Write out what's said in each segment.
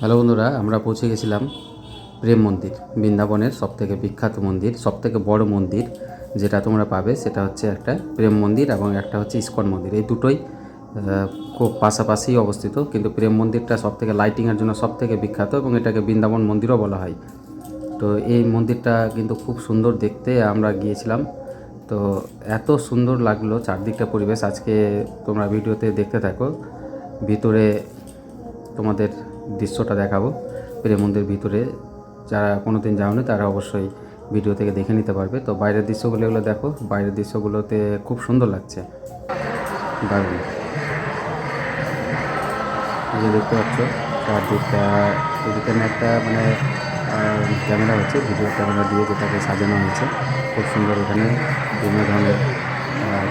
Hello বন্ধুরা, আমরা পৌঁছে গেছিলাম প্রেম মন্দির, বৃন্দাবনের সবথেকে বিখ্যাত মন্দির, সবথেকে বড় মন্দির যেটা তোমরা পাবে, সেটা হচ্ছে একটা প্রেম মন্দির এবং একটা হচ্ছে ইস্কন মন্দির। এই দুটোই খুব পাশাপাশি অবস্থিত, কিন্তু প্রেম মন্দিরটা সবথেকে লাইটিংয়ের জন্য সবথেকে বিখ্যাত এবং এটাকে বৃন্দাবন মন্দিরও বলা হয়। তো এই মন্দিরটা কিন্তু খুব সুন্দর দেখতে আমরা গিয়েছিলাম। তো এত সুন্দর লাগল চারদিকটা পরিবেশ। আজকে তোমরা ভিডিওতে দেখতে থাকো, ভিতরে তোমাদের দৃশ্যটা দেখাবো। প্রেম মন্দির ভিতরে যারা কোনো দিন যাওনি তারা অবশ্যই ভিডিও থেকে দেখে নিতে পারবে। তো বাইরের দৃশ্যগুলো এগুলো দেখো। বাইরের দৃশ্যগুলোতে খুব সুন্দর লাগছে। দারুণ। যে দেখতে পাচ্ছ চারদিকটা এখানে একটা মানে ক্যামেরা হচ্ছে ভিডিও ক্যামেরা দিয়ে যেটাকে সাজানো হয়েছে। খুব সুন্দর এখানে বিভিন্ন ধরনের আহ,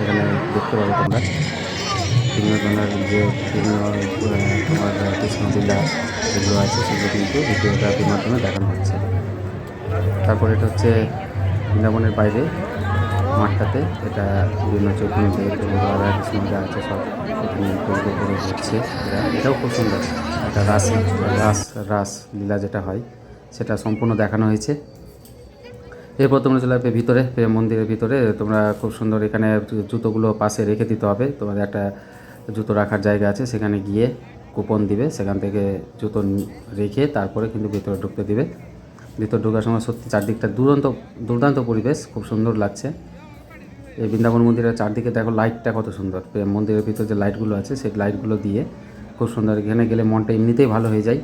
এখানে দেখতে পাবে তোমরা। বিভিন্ন ধরনের যে আহ, তোমার কৃষ্ণলীলা যেগুলো আছে সেগুলো কিন্তু ভিডিওগ্রাফির মাধ্যমে দেখানো হচ্ছে। তারপর এটা হচ্ছে বৃন্দাবনের বাইরে মাঠটাতে। এটা বিভিন্ন চৈতন্যদেব রাধা কৃষ্ণ আছে সব এখানে করে হচ্ছে এটাও খুব সুন্দর। একটা রাস রাস রাস লীলা যেটা হয় সেটা সম্পূর্ণ দেখানো হয়েছে। এরপর তোমরা চলে আসবে ভিতরে মন্দিরের ভিতরে। তোমরা খুব সুন্দর এখানে জুতোগুলো পাশে রেখে দিতে হবে। তোমাদের একটা জুতো রাখার জায়গা আছে, সেখানে গিয়ে কুপন দিবে, সেখান থেকে জুতো রেখে তারপরে কিন্তু ভিতরে ঢুকতে দিবে। ভিতরে ঢোকার সময় সত্যি চারদিকটা দুরন্ত, দুর্দান্ত পরিবেশ, খুব সুন্দর লাগছে। এই বৃন্দাবন মন্দিরের চারদিকে দেখো লাইটটা কত সুন্দর। মন্দিরের ভিতরে যে লাইটগুলো আছে, সেই লাইটগুলো দিয়ে খুব সুন্দর। এখানে গেলে মনটা এমনিতেই ভালো হয়ে যায়।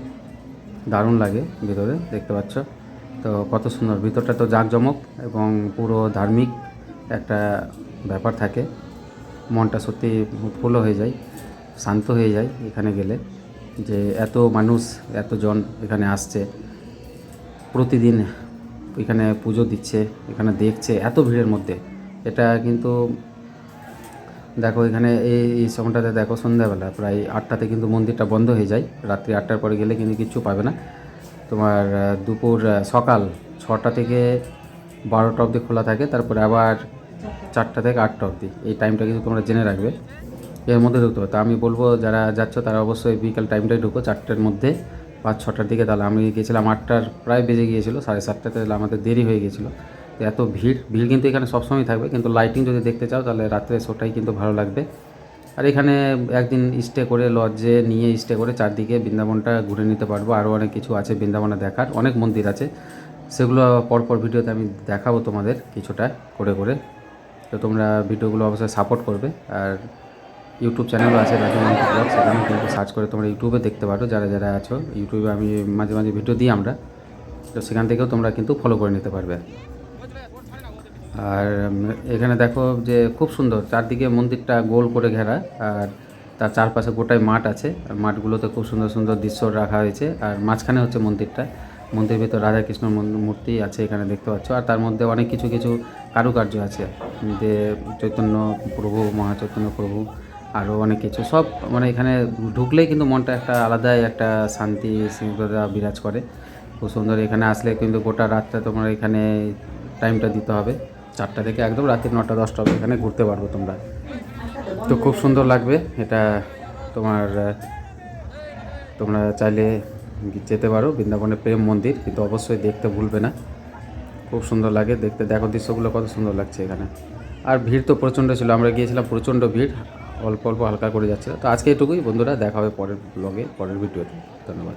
দারুণ লাগে ভিতরে, দেখতে পাচ্ছ। তো কত সুন্দর। ভিতরটা তো জাঁকজমক এবং পুরো ধার্মিক একটা ব্যাপার থাকে। মনটা সত্যি উৎফুল্ল হয়ে যায়, শান্ত হয়ে যায় এখানে গেলে যে এত মানুষ, এতজন এখানে আসছে, প্রতিদিন এখানে পুজো দিচ্ছে, এখানে দেখছে, এত ভিড়ের মধ্যে। এটা কিন্তু দেখো এখানে এই এই সময়টাতে দেখো সন্ধ্যাবেলা প্রায় আটটাতে কিন্তু মন্দিরটা বন্ধ হয়ে যায়। রাত্রি আটটার পরে গেলে কিন্তু কিচ্ছু পাবে না। তোমার দুপুর সকাল ছটা থেকে বারোটা অবধি খোলা থাকে, তারপরে আবার চারটা থেকে আটটা অবধি। এই টাইমটা কিন্তু তোমরা জেনে রাখবে। এর মধ্যে ঢুকতে হবে তা আমি বলব, যারা যাচ্ছ, তারা অবশ্যই বিকাল টাইমটাই ঢুকো। চারটের মধ্যে পাঁচ ছটার দিকে। তাহলে আমি গিয়েছিলাম আটটার প্রায় বেজে গিয়েছিল, সাড়ে সাতটাতে তাহলে আমাদের দেরি হয়ে গিয়েছিল। তো এত ভিড় ভিড় কিন্তু এখানে সবসময় থাকবে। কিন্তু লাইটিং যদি দেখতে চাও, তাহলে রাত্রে শোটাই কিন্তু ভালো লাগবে। আর এখানে একদিন স্টে করে লজে নিয়ে স্টে করে চারদিকে বৃন্দাবনটা ঘুরে নিতে পারব। আরও অনেক কিছু আছে বৃন্দাবনে দেখার। অনেক মন্দির আছে। সেগুলো পরপর ভিডিওতে আমি দেখাবো তোমাদের কিছুটা করে করে। তো তোমরা ভিডিওগুলো অবশ্যই সাপোর্ট করবে। আর ইউটিউব চ্যানেলও আছে রাজু ব্লগ সেখানেও কিন্তু সার্চ করে তোমরা ইউটিউবে দেখতে পারো, যারা যারা আছো। ইউটিউবে আমি মাঝে মাঝে ভিডিও দিই আমরা। তো সেখান থেকেও তোমরা কিন্তু ফলো করে নিতে পারবে। আর এখানে দেখো যে খুব সুন্দর, চারদিকে মন্দিরটা গোল করে ঘেরা। আর তার চারপাশে গোটাই মাঠ আছে। আর মাঠগুলোতে খুব সুন্দর সুন্দর দৃশ্য রাখা হয়েছে। আর মাঝখানে হচ্ছে মন্দিরটা। মন্দিরের ভিতর রাধাকৃষ্ণ মূর্তি আছে এখানে দেখতে পাচ্ছ। আর তার মধ্যে অনেক কিছু কিছু কারুকার্য আছে। যে চৈতন্য প্রভু, মহাচৈতন্য প্রভু আরও অনেক কিছু। সব মানে এখানে ঢুকলেই কিন্তু মনটা একটা আলাদাই একটা শান্তি স্নিগ্ধতা বিরাজ করে। খুব সুন্দর এখানে আসলে কিন্তু গোটা রাতটা তোমার এখানে টাইমটা দিতে হবে। চারটা থেকে একদম রাত্রি নটা, দশটা অবধি এখানে ঘুরতে পারব তোমরা। তো খুব সুন্দর লাগবে। এটা তোমার তোমরা চাইলে যেতে পারো বৃন্দাবনের প্রেম মন্দির, কিন্তু অবশ্যই দেখতে ভুলবে না। খুব সুন্দর লাগে দেখতে। দেখো দৃশ্যগুলো কত সুন্দর লাগছে এখানে। আর ভিড় তো প্রচণ্ড ছিল, আমরা গিয়েছিলাম প্রচণ্ড ভিড়, অল্প অল্প হালকা করে যাচ্ছিল। তো আজকে এটুকুই, বন্ধুরা, দেখা হবে পরের ব্লগে পরের ভিডিওতে ধন্যবাদ।